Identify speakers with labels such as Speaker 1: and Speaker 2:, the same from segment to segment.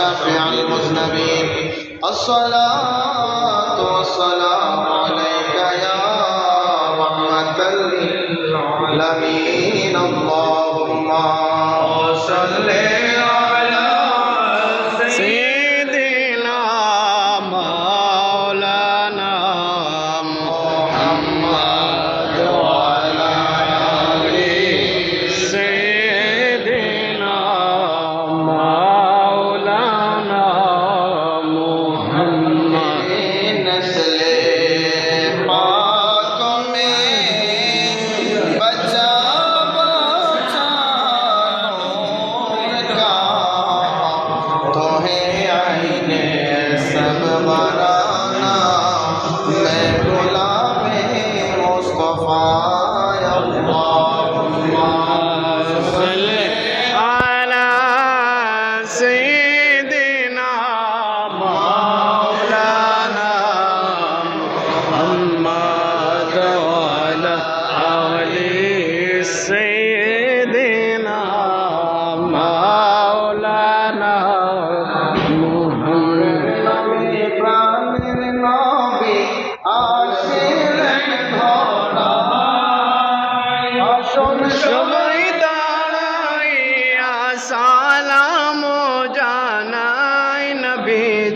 Speaker 1: شافع المذنبين. الصلاة والسلام عليك يا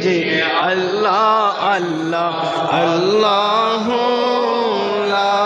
Speaker 2: নবীজি আল্লাহ আল্লাহ আল্লাহ লা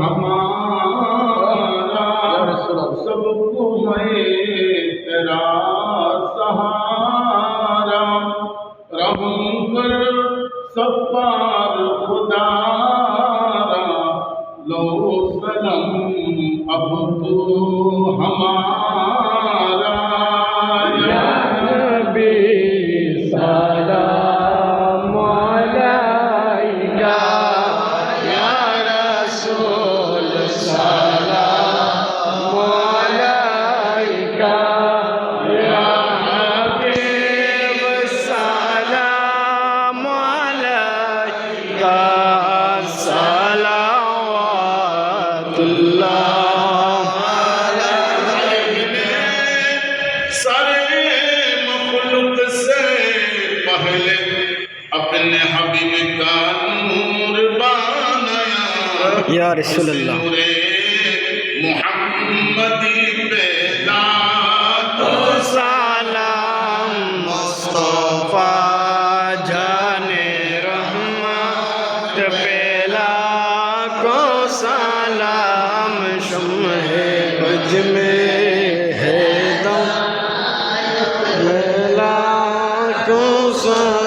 Speaker 3: ہمارا سب کو ہے تیرا سہارا رحم کر سب پار خدا لو سلم اب تو ہمارا বললেন আপনি হাবিবে কান নূর বানায়া
Speaker 2: ইয়া রাসূলুল্লাহ।
Speaker 3: নূরে মুহাম্মদি পেদা তো
Speaker 2: সালাম মুস্তাফা জানে রহমত পেলা को সালাম শুমহে বজ में com o som.